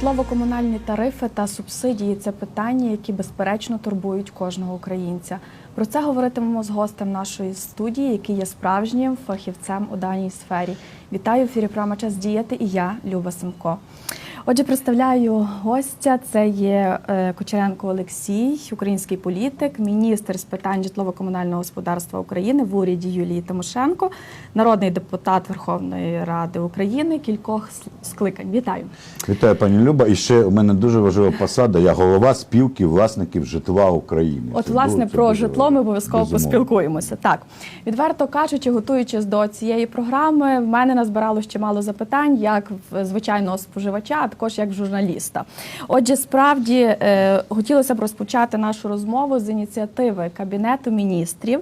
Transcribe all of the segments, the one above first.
Житлово-комунальні тарифи та субсидії це питання, які безперечно турбують кожного українця. Про це говоритимемо з гостем нашої студії, який є справжнім фахівцем у даній сфері. Вітаю в ефірі програма Час діяти і я, Люба Семко. Отже, представляю гостя. Це є е, Кучеренко Олексій, український політик, міністр з питань житлово-комунального господарства України в уряді Юлії Тимошенко, народний депутат Верховної Ради України кількох скликань. Вітаю. Вітаю, пані Люба. І ще у мене дуже важлива посада. Я голова спілки власників житла України. От, Це власне, про житло ми обов'язково поспілкуємося. Так, відверто кажучи, готуючись до цієї програми, в мене назбирало ще мало запитань, як звичайного споживача, також як журналіста. Отже, справді е, хотілося б розпочати нашу розмову з ініціативи Кабінету міністрів.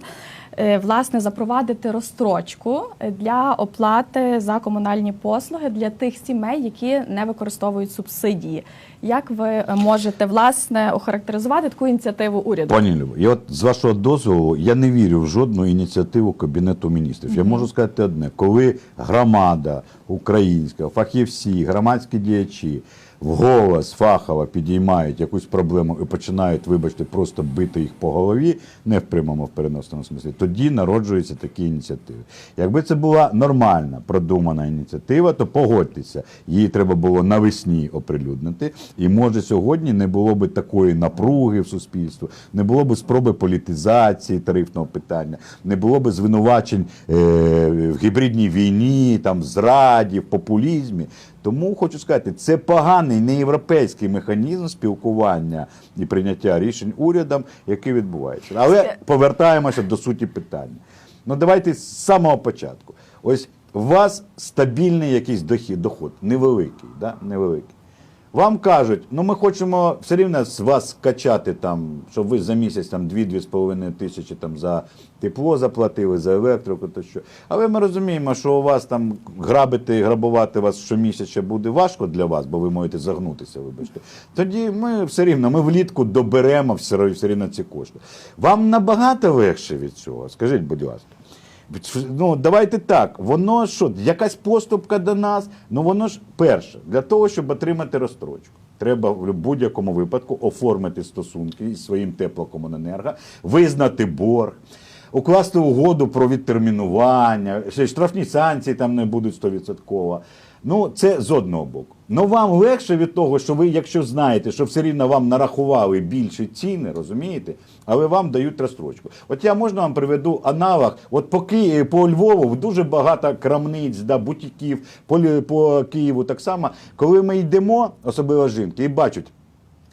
Е, Власне, запровадити розстрочку для оплати за комунальні послуги для тих сімей, які не використовують субсидії. Як ви можете власне охарактеризувати таку ініціативу уряду? Пані Любо, і от з вашого дозволу я не вірю в жодну ініціативу Кабінету міністрів. Я можу сказати одне: коли громада українська, фахівці, громадські діячі вголос фахово підіймають якусь проблему і починають, вибачте, просто бити їх по голові, не в прямому в переносному смислі, тоді народжуються такі ініціативи. Якби це була нормальна, продумана ініціатива, то погодьтеся, її треба було навесні оприлюднити. І може сьогодні не було би такої напруги в суспільстві, не було б спроби політизації тарифного питання, не було б звинувачень е, в гібридній війні, там зраді, в популізмі. Тому хочу сказати, це поганий неєвропейський механізм спілкування і прийняття рішень урядом, який відбувається. Але повертаємося до суті питання. Ну давайте з самого початку. Ось у вас стабільний якийсь дохід, доход, невеликий, да? невеликий. Вам кажуть, ну ми хочемо все рівно з вас скачати там, щоб ви за місяць там 2-2,5 тисячі там за тепло заплатили, за електрику, то що. Але ми розуміємо, що у вас там грабити і грабувати вас щомісяця буде важко для вас, бо ви можете загнутися, вибачте. Тоді ми все рівно, ми влітку доберемо все рівно ці кошти. Вам набагато легше від цього, скажіть, будь ласка. Ну, давайте так. Воно що, якась поступка до нас? Ну воно ж перше, для того, щоб отримати розстрочку. Треба в будь-якому випадку оформити стосунки із своїм теплокомуненерго, визнати борг, укласти угоду про відтермінування, штрафні санкції там не будуть 100%. Ну, це з одного боку. Ну вам легше від того, що ви, якщо знаєте, що все рівно вам нарахували більші ціни, розумієте, але вам дають розстрочку. От я можна вам приведу аналог. От по Києві, по Львову дуже багато крамниць, да, бутіків, по, по Києву так само. Коли ми йдемо, особливо жінки, і бачать.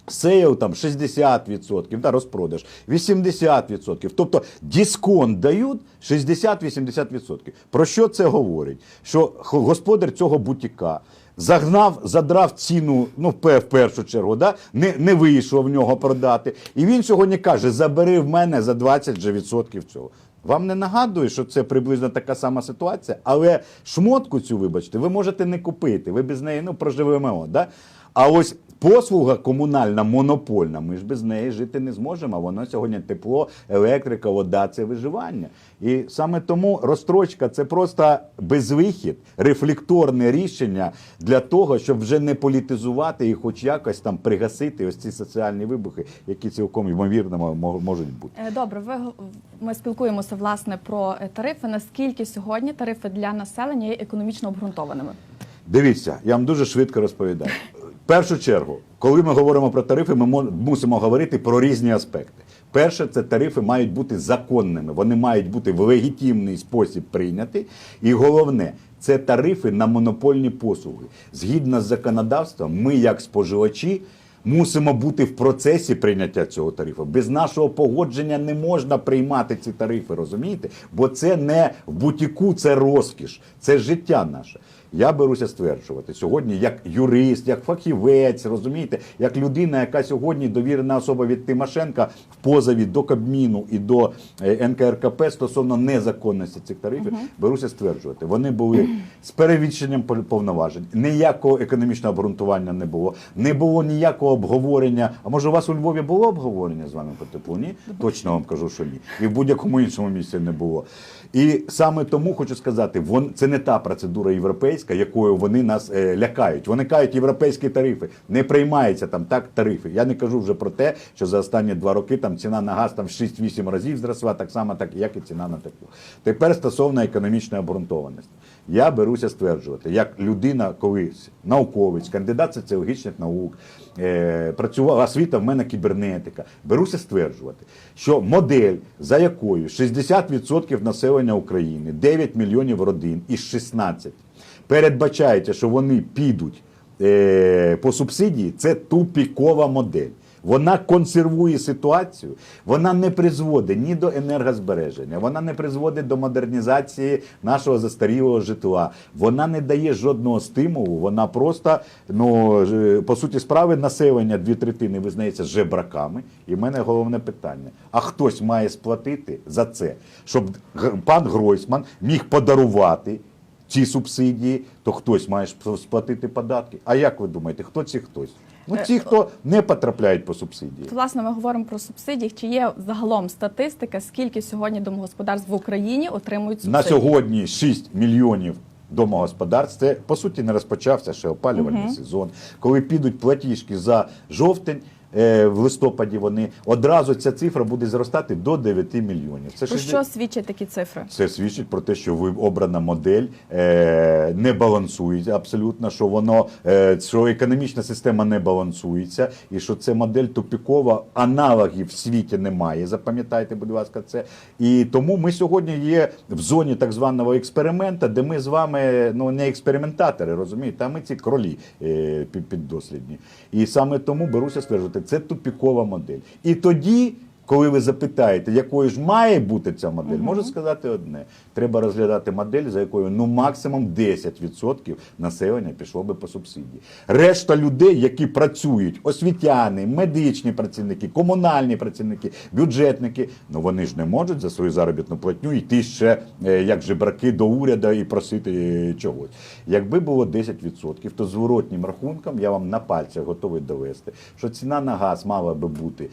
Сейл там 60%, да, розпродаж 80%. Тобто дисконт дають 60-80%. Про що це говорить? Що господар цього бутіка загнав, задрав ціну, ну, в першу чергу, да, не, не вийшов в нього продати. І він сьогодні каже: забери в мене за 20 же відсотків цього. Вам не нагадує, що це приблизно така сама ситуація, але шмотку цю, вибачте, ви можете не купити. Ви без неї ну, проживемо. Да? А ось послуга комунальна, монопольна, ми ж без неї жити не зможемо. Воно сьогодні тепло, електрика, вода це виживання. І саме тому розстрочка це просто безвихід, рефлекторне рішення для того, щоб вже не політизувати і хоч якось там пригасити ось ці соціальні вибухи, які цілком ймовірно мо- можуть бути. Е, Добре, ви ми спілкуємося власне про е, тарифи. Наскільки сьогодні тарифи для населення є економічно обґрунтованими? Дивіться, я вам дуже швидко розповідаю. Першу чергу, коли ми говоримо про тарифи, ми мо- мусимо говорити про різні аспекти. Перше, це тарифи мають бути законними, вони мають бути в легітимний спосіб прийняті. І головне, це тарифи на монопольні послуги. Згідно з законодавством, ми, як споживачі, мусимо бути в процесі прийняття цього тарифу. Без нашого погодження не можна приймати ці тарифи, розумієте? Бо це не в бутіку, це розкіш, це життя наше. Я беруся стверджувати сьогодні, як юрист, як фахівець, розумієте, як людина, яка сьогодні довірена особа від Тимошенка в позові до Кабміну і до е, НКРКП стосовно незаконності цих тарифів, беруся стверджувати. Вони були з перевищенням пол- повноважень. Ніякого економічного обґрунтування не було, не було ніякого обговорення. А може, у вас у Львові було обговорення з вами по теплу? Ні? Точно вам кажу, що ні. І в будь-якому іншому місці не було. І саме тому хочу сказати, вон це не та процедура європейська. Європейська, якою вони нас е, лякають. Вони кажуть, європейські тарифи не приймаються там так тарифи. Я не кажу вже про те, що за останні два роки там ціна на газ там в 6-8 разів зросла, так само, так як і ціна на тепло. Тепер стосовно економічної обґрунтованості. Я беруся стверджувати, як людина колись, науковець, кандидат соціологічних наук, е, працювала освіта в мене кібернетика. Беруся стверджувати, що модель, за якою 60% населення України, 9 мільйонів родин із 16, передбачається, що вони підуть е, по субсидії, це тупікова модель. Вона консервує ситуацію, вона не призводить ні до енергозбереження, вона не призводить до модернізації нашого застарілого житла. Вона не дає жодного стимулу. Вона просто, ну по суті справи, населення дві третини визнається жебраками. І в мене головне питання: а хтось має сплатити за це, щоб пан Гройсман міг подарувати ці субсидії, то хтось має сплатити податки. А як ви думаєте, хто ці хтось? Ну ті, хто не потрапляють по субсидії. Власне, ми говоримо про субсидії. Чи є загалом статистика, скільки сьогодні домогосподарств в Україні отримують субсидії? На сьогодні 6 мільйонів домогосподарств. Це по суті не розпочався ще опалювальний сезон. Коли підуть платіжки за жовтень. Е, В листопаді вони одразу ця цифра буде зростати до 9 мільйонів. Це Про що свідчать такі цифри? Це свідчить про те, що ви обрана модель е, не балансується абсолютно, що воно е, що економічна система не балансується, і що це модель тупікова, аналогів в світі немає. Запам'ятайте, будь ласка, це. І тому ми сьогодні є в зоні так званого експеримента, де ми з вами ну не експериментатори, розумієте, а ми ці кролі піддослідні. І саме тому беруся стверджувати, це тупікова модель. І тоді. Коли ви запитаєте, якою ж має бути ця модель, можу сказати одне: треба розглядати модель, за якою ну максимум 10% населення пішло би по субсидії. Решта людей, які працюють, освітяни, медичні працівники, комунальні працівники, бюджетники, ну вони ж не можуть за свою заробітну платню йти ще е, як жебраки до уряду і просити чогось. Якби було 10%, то зворотнім рахунком я вам на пальцях готовий довести, що ціна на газ мала би бути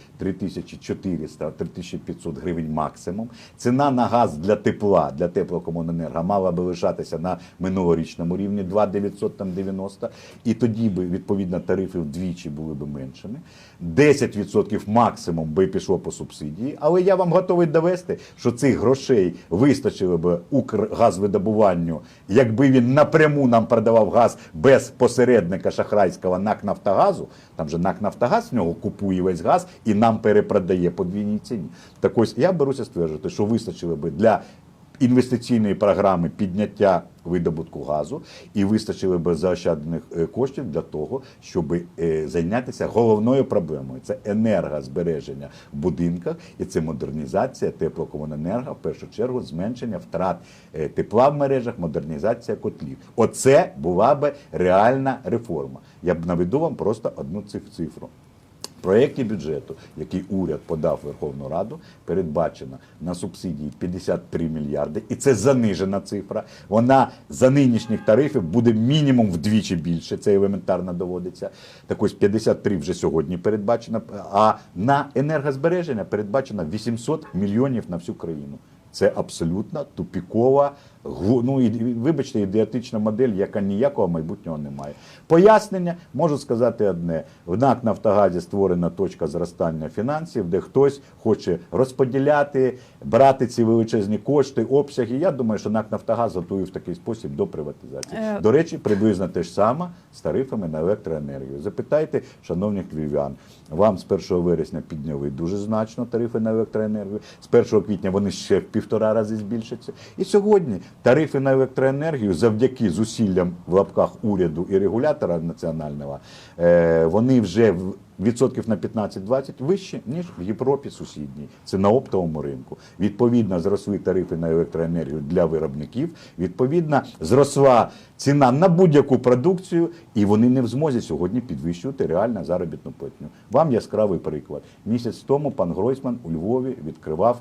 3400-3500 гривень максимум. Ціна на газ для тепла, для теплокомуненерго мала би лишатися на минулорічному рівні 2,990. І тоді би, відповідно, тарифи вдвічі були б меншими. 10% максимум би пішло по субсидії. Але я вам готовий довести, що цих грошей вистачило б Укргазвидобуванню, якби він напряму нам продавав газ без посередника шахрайського НАК Нафтогазу. Там же НАК Нафтогаз з нього купує весь газ і нам перепродає по двійній ціні. Так ось я беруся стверджувати, що вистачило би для інвестиційної програми підняття видобутку газу і вистачило би заощаджених е, коштів для того, щоб е, зайнятися головною проблемою це енергозбереження в будинках і це модернізація теплокомуненерго, в першу чергу зменшення втрат е, тепла в мережах, модернізація котлів. Оце була би реальна реформа. Я б наведу вам просто одну цифру. Проєкті бюджету, який уряд подав Верховну Раду, передбачено на субсидії 53 мільярди, і це занижена цифра. Вона за нинішніх тарифів буде мінімум вдвічі більше. Це елементарно доводиться. Так ось 53 вже сьогодні передбачено. А на енергозбереження передбачено 800 мільйонів на всю країну. Це абсолютно тупікова, ну, і, вибачте, ідеатична модель, яка ніякого майбутнього не має. Пояснення можу сказати одне: в НАК Нафтогазі створена точка зростання фінансів, де хтось хоче розподіляти, брати ці величезні кошти, обсяги. Я думаю, що НАК Нафтогаз готує в такий спосіб до приватизації. Е. До речі, приблизно те ж саме з тарифами на електроенергію. Запитайте, шановних львів'ян, вам з 1 вересня підняли дуже значно тарифи на електроенергію. З 1 квітня вони ще в півтора рази збільшаться. І сьогодні тарифи на електроенергію завдяки зусиллям в лапках уряду і регулятора національного, вони вже відсотків на 15-20 вищі, ніж в Європі сусідній. Це на оптовому ринку. Відповідно, зросли тарифи на електроенергію для виробників. Відповідно, зросла ціна на будь-яку продукцію, і вони не в змозі сьогодні підвищувати реальну заробітну платню. Вам яскравий приклад. Місяць тому пан Гройсман у Львові відкривав.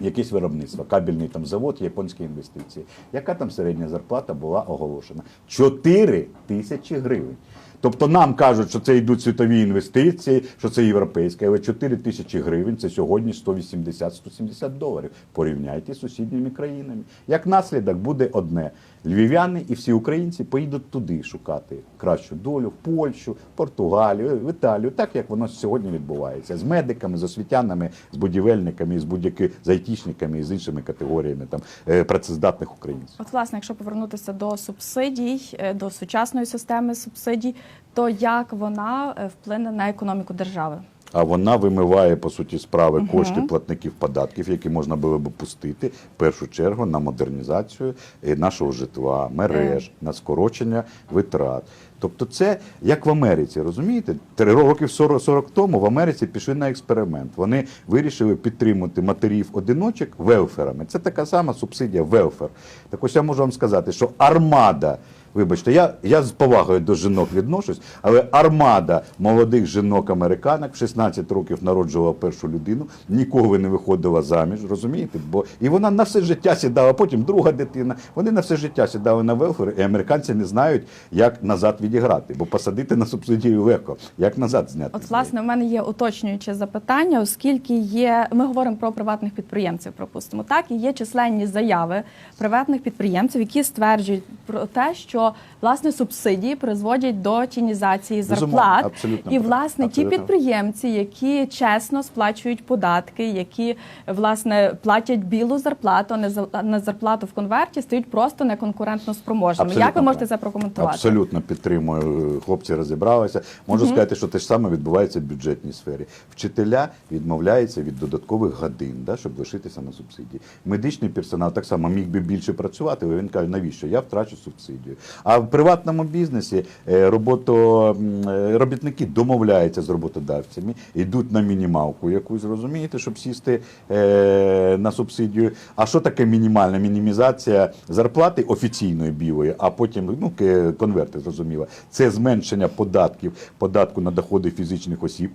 Якесь виробництво, кабельний там завод, японські інвестиції. Яка там середня зарплата була оголошена? 4 тисячі гривень. Тобто нам кажуть, що це йдуть світові інвестиції, що це європейське, але 4 тисячі гривень це сьогодні 180-170 доларів. Порівняйте з сусідніми країнами. Як наслідок буде одне: львів'яни і всі українці поїдуть туди шукати кращу долю в Польщу, Португалію, в Італію, так як воно сьогодні відбувається з медиками, з освітянами, з будівельниками, з будь-якими з айтішниками і з іншими категоріями там е, працездатних українців. От, власне, якщо повернутися до субсидій, е, до сучасної системи субсидій, то як вона е, вплине на економіку держави? А вона вимиває по суті справи кошти платників податків, які можна було б пустити в першу чергу на модернізацію е, нашого житла, мереж, на скорочення витрат. Тобто, це як в Америці, розумієте? Три років 40, 40 тому в Америці пішли на експеримент. Вони вирішили підтримати матерів одиночок велферами. Це така сама субсидія велфер. Так ось я можу вам сказати, що армада. Вибачте, я, я з повагою до жінок відношусь, але армада молодих жінок-американок в 16 років народжувала першу людину, ніколи не виходила заміж, розумієте? Бо і вона на все життя сідала, потім друга дитина. Вони на все життя сідали на велфер, і американці не знають, як назад відіграти, бо посадити на субсидію легко, як назад зняти. От, власне, в мене є уточнююче запитання, оскільки є, ми говоримо про приватних підприємців, пропустимо так, і є численні заяви приватних підприємців, які стверджують про те, що власне субсидії призводять до тінізації зарплат. абсолютно І власне ті підприємці, які чесно сплачують податки, які власне платять білу зарплату, а не зарплату в конверті, стають просто неконкурентно спроможними. Абсолютно Як ви можете це прокоментувати? Абсолютно підтримую. Хлопці розібралися. Можу сказати, що те ж саме відбувається в бюджетній сфері. Вчителя відмовляються від додаткових годин, да, щоб лишитися на субсидії. Медичний персонал так само міг би більше працювати, але він каже, навіщо? Я втрачу субсидію. А в приватному бізнесі е, робото, м, е, робітники домовляються з роботодавцями, йдуть на мінімалку якусь, розумієте, щоб сісти е, на субсидію. А що таке мінімальна мінімізація зарплати офіційної білої, а потім ну, конверти, зрозуміло. Це зменшення податків, податку на доходи фізичних осіб.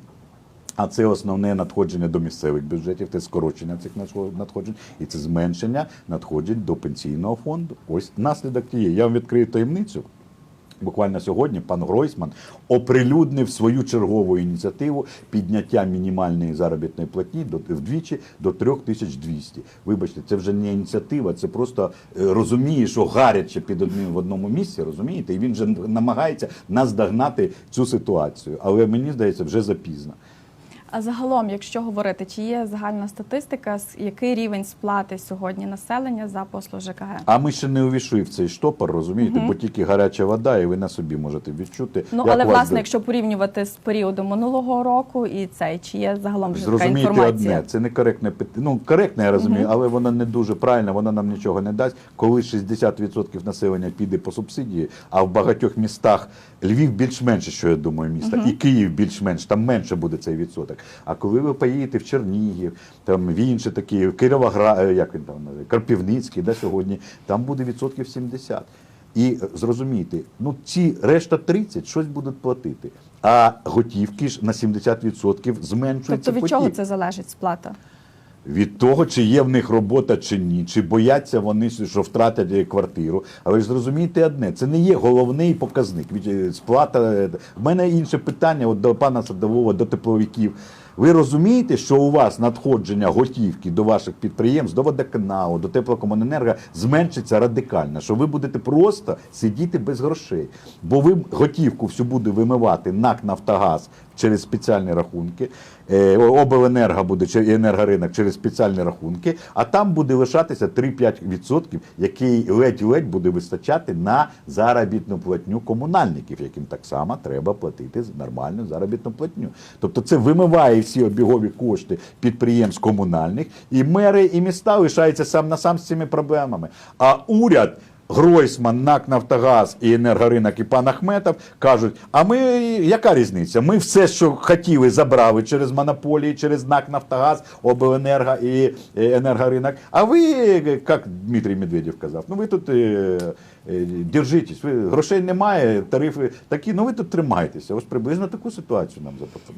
А це основне надходження до місцевих бюджетів, це скорочення цих надходжень і це зменшення надходжень до пенсійного фонду. Ось наслідок тієї. Я вам відкрию таємницю. Буквально сьогодні пан Гройсман оприлюднив свою чергову ініціативу підняття мінімальної заробітної платні вдвічі до 3200. Вибачте, це вже не ініціатива, це просто е, розуміє, що гаряче під одним в одному місці, розумієте, і він вже намагається наздогнати цю ситуацію. Але мені здається, вже запізно. А загалом, якщо говорити, чи є загальна статистика, який рівень сплати сьогодні населення за послуг ЖКГ? А ми ще не увійшли в цей штопор, розумієте, бо тільки гаряча вода, і ви на собі можете відчути. Ну як але вас власне, до- якщо порівнювати з періодом минулого року і цей, чи є загалом вже така інформація? одне, це не коректне питання. Ну, коректне, я розумію, але воно не дуже правильне, воно нам нічого не дасть. Коли 60% населення піде по субсидії, а в багатьох містах Львів більш-менше, що я думаю, міста, і Київ більш-менш, там менше буде цей відсоток. А коли ви поїдете в Чернігів, там в інші такі, Кировоград, як він там, Карпівницький, да, сьогодні, там буде відсотків 70. І е, зрозумійте, ну ці решта 30 щось будуть платити. А готівки ж на 70% зменшується Тобто від потік. чого це залежить сплата? Від того, чи є в них робота чи ні, чи бояться вони, що втратять квартиру. Але ж зрозумійте одне, це не є головний показник. Е, Сплата. е, В мене інше питання от до пана Садового, до тепловиків. Ви розумієте, що у вас надходження готівки до ваших підприємств, до водоканалу, до теплокомуненерго зменшиться радикально, що ви будете просто сидіти без грошей. Бо ви готівку всю буде вимивати НАК Нафтогаз через спеціальні рахунки, е, обленерго буде і енергоринок через спеціальні рахунки, а там буде лишатися 3-5%, який ледь-ледь буде вистачати на заробітну платню комунальників, яким так само треба платити нормальну заробітну платню. Тобто це вимиває всі обігові кошти підприємств комунальних, і мери і міста лишаються сам на сам з цими проблемами. А уряд. Гройсман, НАК Нафтогаз і енергоринок і пан Ахметов кажуть: а ми яка різниця? Ми все, що хотіли, забрали через монополії, через НАК Нафтогаз, Обленерго і е, енергоринок. А ви, як Дмитрій Медведєв казав, ну ви тут е, е, держитесь, ви грошей немає, тарифи такі, ну ви тут тримайтеся. Ось приблизно таку ситуацію нам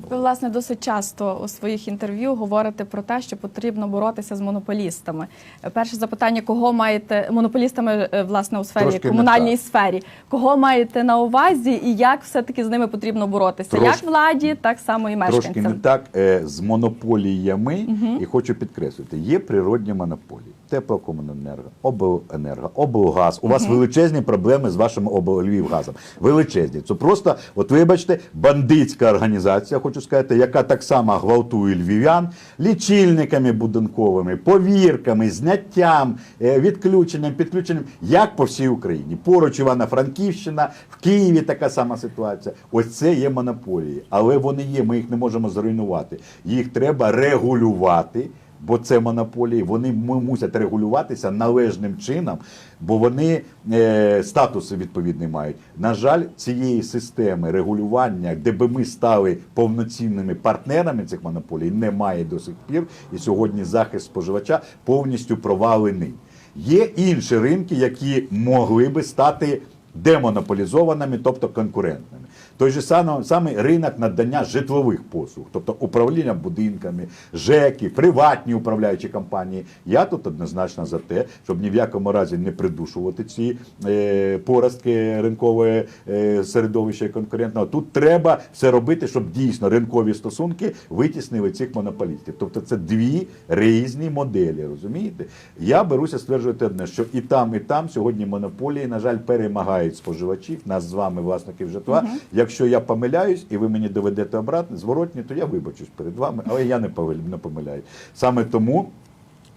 Ви власне досить часто у своїх інтерв'ю говорите про те, що потрібно боротися з монополістами. Перше запитання: кого маєте монополістами е, власне у сфері Трошки комунальній сфері. Кого маєте на увазі і як все-таки з ними потрібно боротися? Трошки- як владі, так само і Трошки не так е, з монополіями, і хочу підкреслити, є природні монополії. Теплокомуненерго, обленерго, облгаз. У вас величезні проблеми з вашим облвгазом. Величезні. Це просто, от вибачте, бандитська організація, хочу сказати, яка так само гвалтує львів'ян лічильниками будинковими, повірками, зняттям, е, відключенням, підключенням, як по всій Україні. Поруч Івано-Франківщина, в Києві така сама ситуація. Ось це є монополії, але вони є. Ми їх не можемо зруйнувати. Їх треба регулювати. Бо це монополії, вони мусять регулюватися належним чином, бо вони е, статуси відповідні мають. На жаль, цієї системи регулювання, де би ми стали повноцінними партнерами цих монополій, немає до сих пір. І сьогодні захист споживача повністю провалений. Є інші ринки, які могли би стати демонополізованими, тобто конкурентними. Той же самий, ринок надання житлових послуг, тобто управління будинками, ЖЕКи, приватні управляючі компанії. Я тут однозначно за те, щоб ні в якому разі не придушувати ці е, поростки ринкове е, середовища конкурентного. Тут треба все робити, щоб дійсно ринкові стосунки витіснили цих монополістів. Тобто це дві різні моделі. Розумієте? Я беруся стверджувати одне, що і там, і там сьогодні монополії, на жаль, перемагають споживачів, нас з вами, власників житла. Якщо я помиляюсь, і ви мені доведете обратно, зворотні, то я вибачусь перед вами, але я не помиляюсь. Саме тому.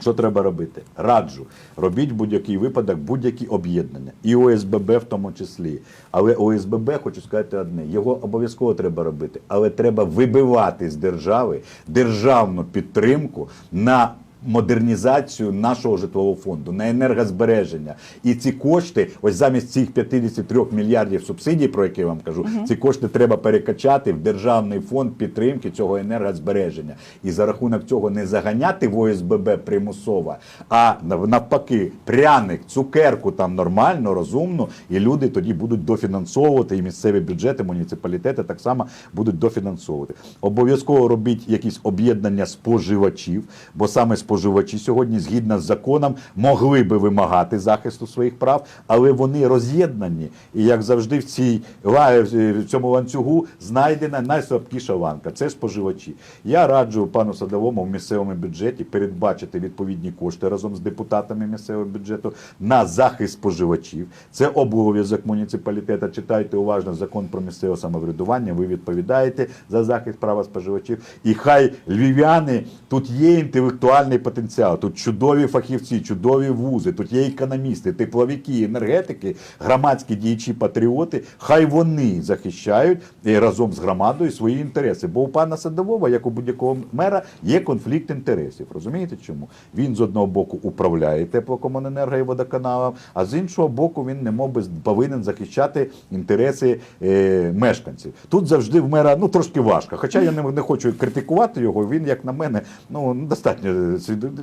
Що треба робити? Раджу, робіть будь-який випадок будь-які об'єднання, і ОСББ в тому числі. Але ОСББ, хочу сказати одне, його обов'язково треба робити, але треба вибивати з держави державну підтримку на модернізацію нашого житлового фонду, на енергозбереження. І ці кошти, ось замість цих 53 мільярдів субсидій, про які я вам кажу, ці кошти треба перекачати в державний фонд підтримки цього енергозбереження. І за рахунок цього не заганяти в ОСББ примусово, а нав- навпаки, пряник, цукерку там нормально, розумно, і люди тоді будуть дофінансовувати, і місцеві бюджети, муніципалітети так само будуть дофінансовувати. Обов'язково робіть якісь об'єднання споживачів, бо саме споживачі сьогодні, згідно з законом, могли би вимагати захисту своїх прав, але вони роз'єднані. І як завжди, в цій ла- в цьому ланцюгу знайдена найслабкіша ланка це споживачі. Я раджу пану садовому в місцевому бюджеті передбачити відповідні кошти разом з депутатами місцевого бюджету на захист споживачів. Це обов'язок муніципалітету. Читайте уважно закон про місцеве самоврядування. Ви відповідаєте за захист права споживачів. І хай львів'яни тут є інтелектуальний потенціал, тут чудові фахівці, чудові вузи, тут є економісти, тепловики, енергетики, громадські діячі, патріоти. Хай вони захищають е, разом з громадою свої інтереси. Бо у пана Садового, як у будь-якого мера, є конфлікт інтересів. Розумієте чому? Він з одного боку управляє теплокомуненерго і водоканалом, а з іншого боку, він не мов би повинен захищати інтереси е, мешканців. Тут завжди в мера ну трошки важко. Хоча я не, не хочу критикувати його. Він, як на мене, ну достатньо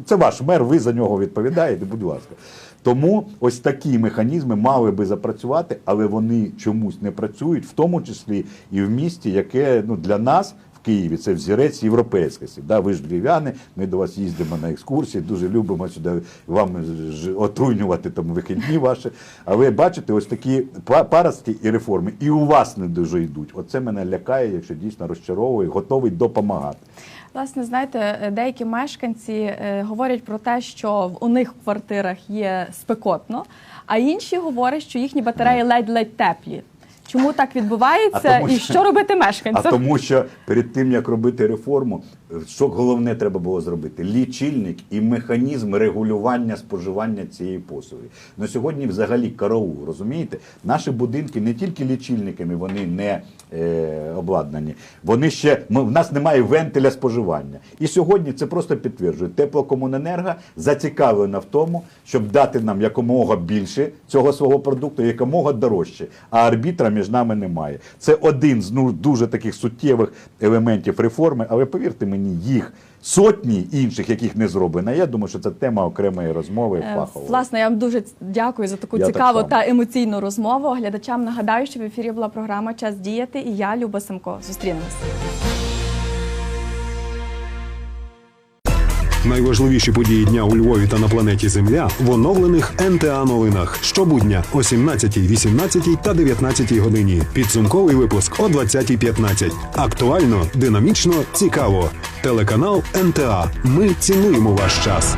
це ваш мер, ви за нього відповідаєте. Будь ласка. Тому ось такі механізми мали би запрацювати, але вони чомусь не працюють, в тому числі і в місті, яке ну для нас. Києві це взірець європейськості. Да, ви ж львів'яни, ми до вас їздимо на екскурсії, дуже любимо сюди вам отруйнювати там вихідні ваші. Але бачите, ось такі па- паростки і реформи, і у вас не дуже йдуть. Оце мене лякає, якщо дійсно розчаровує, готовий допомагати. Власне, знаєте, деякі мешканці е, говорять про те, що у них в квартирах є спекотно, а інші говорять, що їхні батареї ледь-ледь теплі. Чому так відбувається тому і що- робити А тому, що перед тим як робити реформу, що головне треба було зробити? Лічильник і механізм регулювання споживання цієї послуги. На сьогодні взагалі караул, розумієте? Наші будинки не тільки лічильниками, вони не е, обладнані. Вони ще ми, в нас немає вентиля споживання. І сьогодні це просто підтверджує. Теплокомуненерго зацікавлена в тому, щоб дати нам якомога більше цього свого продукту, якомога дорожче. А арбітра між нами немає. Це один з ну, дуже таких суттєвих елементів реформи, але повірте мені, їх сотні інших, яких не зроблено. Я думаю, що це тема окремої розмови Е, фахової. Власне, я вам дуже дякую за таку Я цікаву так та емоційну розмову. Глядачам нагадаю, що в ефірі була програма Час діяти і я, Люба Семко. Зустрінемось. Найважливіші події дня у Львові та на планеті Земля в оновлених НТА новинах щобудня о 17, 18 та 19 годині. Підсумковий випуск о 20.15. Актуально, динамічно, цікаво. Телеканал НТА. Ми цінуємо ваш час.